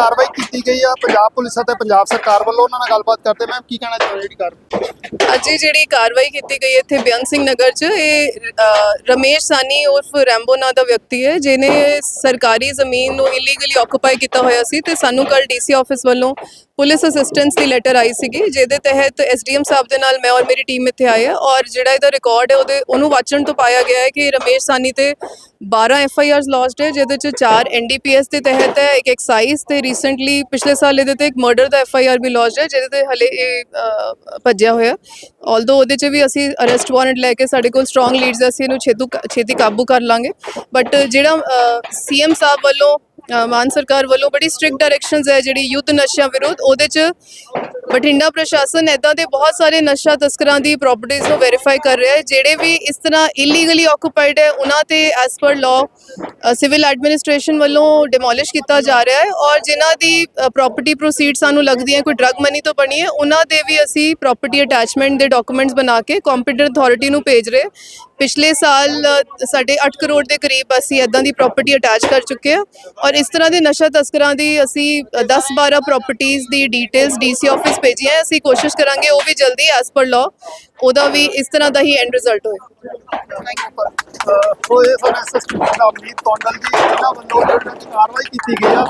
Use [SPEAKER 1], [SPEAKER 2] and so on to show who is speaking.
[SPEAKER 1] ਕਾਰਵਾਈ ਕੀਤੀ ਗਈ ਆ, ਪੰਜਾਬ ਪੁਲਿਸ ਅਤੇ ਪੰਜਾਬ ਸਰਕਾਰ ਵੱਲੋਂ ਉਹਨਾਂ ਨਾਲ ਗੱਲਬਾਤ ਕਰਦੇ ਮੈਮ, ਕੀ ਕਹਿਣਾ ਚਾਹੁੰਦੇ ਜਿਹੜੀ ਕਾਰਵਾਈ?
[SPEAKER 2] ਅੱਜ ਜਿਹੜੀ ਕਾਰਵਾਈ ਕੀਤੀ ਗਈ ਇੱਥੇ ਬਿਆਨ ਸਿੰਘ ਨਗਰ 'ਚ, ਇਹ ਰਮੇਸ਼ ਸਾਨੀ ਉਰਫ ਰੈਂਬੋ ਨਾਂ ਦਾ ਵਿਅਕਤੀ ਹੈ, ਜਿਹਨੇ ਸਰਕਾਰੀ ਜ਼ਮੀਨ ਨੂੰ ਇਲੀਗਲੀ ਆਕੂਪਾਈ ਕੀਤਾ ਹੋਇਆ ਸੀ ਤੇ ਸਾਨੂੰ ਕੱਲ ਡੀਸੀ ਆਫਿਸ ਵੱਲੋਂ ਪੁਲਿਸ ਅਸਿਸਟੈਂਸ ਦੀ ਲੈਟਰ ਆਈ ਸੀਗੀ, ਜਿਹਦੇ ਤਹਿਤ ਐਸਡੀਐਮ ਸਾਹਿਬ ਦੇ ਨਾਲ ਮੈਂ ਔਰ ਮੇਰੀ ਟੀਮ ਇੱਥੇ ਆਏ ਆ ਔਰ ਜਿਹੜਾ ਇਹਦਾ ਰਿਕਾਰਡ ਹੈ, ਉਹਦੇ, ਉਹਨੂੰ ਵਾਚਣ ਤੋਂ ਪਾਇਆ ਗਿਆ ਹੈ ਕਿ ਰਮੇਸ਼ ਸਾਨੀ ਤੇ 12 ਐਫ ਆਈ ਆਰਸ ਲੌਸਡ ਹੈ, ਜਿਹਦੇ ਚ 4 ਐਨਡੀਪੀਐਸ ਦੇ ਤਹਿਤ ਹੈ, ਇੱਕ ਐਕਸਾਈਜ਼ ਤੇ ਰੀਸੈਂਟਲੀ ਪਿਛਲੇ ਸਾਲ ਇਹਦੇ ਤੇ ਇੱਕ ਮਰਡਰ ਦਾ ਐਫ ਆਈ ਆਰ ਵੀ ਲੌਸਡ ਹੈ ਜਿਹਦੇ ਤੇ ਹਲੇ ਇਹ ਅ, ਭੱਜਿਆ ਹੋਇਆ। ਆਲਦੋ ਉਹਦੇ ਚ ਵੀ ਅਸੀਂ ਅਰੈਸਟ ਵਾਰੰਟ ਲੈ ਕੇ ਸਾਡੇ ਕੋਲ ਸਟਰੋਂਗ ਲੀਡਸ ਅਸੀਂ ਇਹਨੂੰ ਛੇਤੂ ਛੇਤੀ ਕਾਬੂ ਕਰ ਲਾਂਗੇ। ਬਟ ਜਿਹੜਾ ਸੀਐਮ ਸਾਹਿਬ ਵੱਲੋਂ ਅ, ਮਾਨ ਸਰਕਾਰ ਵੱਲੋਂ ਬੜੀ ਸਟ੍ਰਿਕਟ ਡਾਇਰੈਕਸ਼ਨਸ ਹੈ ਜਿਹੜੀ ਯੁੱਧ ਨਸ਼ਿਆਂ ਵਿਰੁੱਧ ਉਹਦੇ ਚ ਬਠਿੰਡਾ ਪ੍ਰਸ਼ਾਸਨ ਇਦਾਂ ਦੇ ਬਹੁਤ ਸਾਰੇ ਨਸ਼ਾ ਤਸਕਰਾਂ ਦੀ ਪ੍ਰਾਪਰਟੀਆਂ ਨੂੰ ਵੈਰੀਫਾਈ ਕਰ ਰਿਹਾ ਹੈ, ਜਿਹੜੇ ਵੀ ਇਸ ਤਰ੍ਹਾਂ ਇਲੀਗਲੀ ਆਕੂਪਾਈਡ ਹੈ, ਉਹਨਾਂ ਤੇ as per law civil administration ਵੱਲੋਂ ਡਿਮੋਲਿਸ਼ ਕੀਤਾ ਜਾ ਰਿਹਾ ਹੈ ਔਰ ਜਿਨ੍ਹਾਂ ਦੀ ਪ੍ਰਾਪਰਟੀ ਪ੍ਰੋਸੀਡ ਸਾਨੂੰ ਲੱਗਦੀ ਹੈ, ਕੋਈ ਡਰਗ ਮਨੀ ਤੋਂ ਬਣੀ ਹੈ, ਉਹਨਾਂ ਦੇ ਵੀ ਅਸੀਂ ਪ੍ਰਾਪਰਟੀ ਅਟੈਚਮੈਂਟ ਦੇ ਡਾਕੂਮੈਂਟਸ ਬਣਾ ਕੇ ਕੰਪੀਟੈਂਟ ਅਥਾਰਟੀ ਨੂੰ ਭੇਜ ਰਹੇ ਪਿਛਲੇ ਸਾਲ ਸਾਡੇ 8 ਕਰੋੜ ਦੇ ਕਰੀਬ ਅਸੀਂ ਇਦਾਂ ਦੀ ਪ੍ਰਾਪਰਟੀ ਅਟੈਚ ਕਰ ਚੁੱਕੇ ਹਾਂ ਔਰ ਇਸ ਤਰ੍ਹਾਂ ਦੇ ਨਸ਼ਾ ਤਸਕਰਾਂ ਦੀ ਅਸੀਂ 10-12 ਪ੍ਰਾਪਰਟੀਆਂ ਦੀ ਡਿਟੇਲਸ ਡੀਸੀ ਆਫਿਸ ਭੇਜੀਆਂ ਹੈ। ਅਸੀਂ ਕੋਸ਼ਿਸ਼ ਕਰਾਂਗੇ, ਉਹ ਵੀ ਜਲਦੀ ਐਸ ਪਰ ਲਾਅ ਉਹਦਾ ਵੀ ਇਸ ਤਰ੍ਹਾਂ ਦਾ ਹੀ ਐਂਡ ਰਿਜ਼ਲਟ ਹੋਏ
[SPEAKER 1] ਹੋਏ ਸਨ ਐਸਐਸਪੀ ਦਾ ਅਮਨੀਤ ਕੌਂਡਲ ਜੀ, ਇਹਨਾਂ ਵੱਲੋਂ ਜਿਹੜੀ ਕਾਰਵਾਈ ਕੀਤੀ ਗਈ ਆ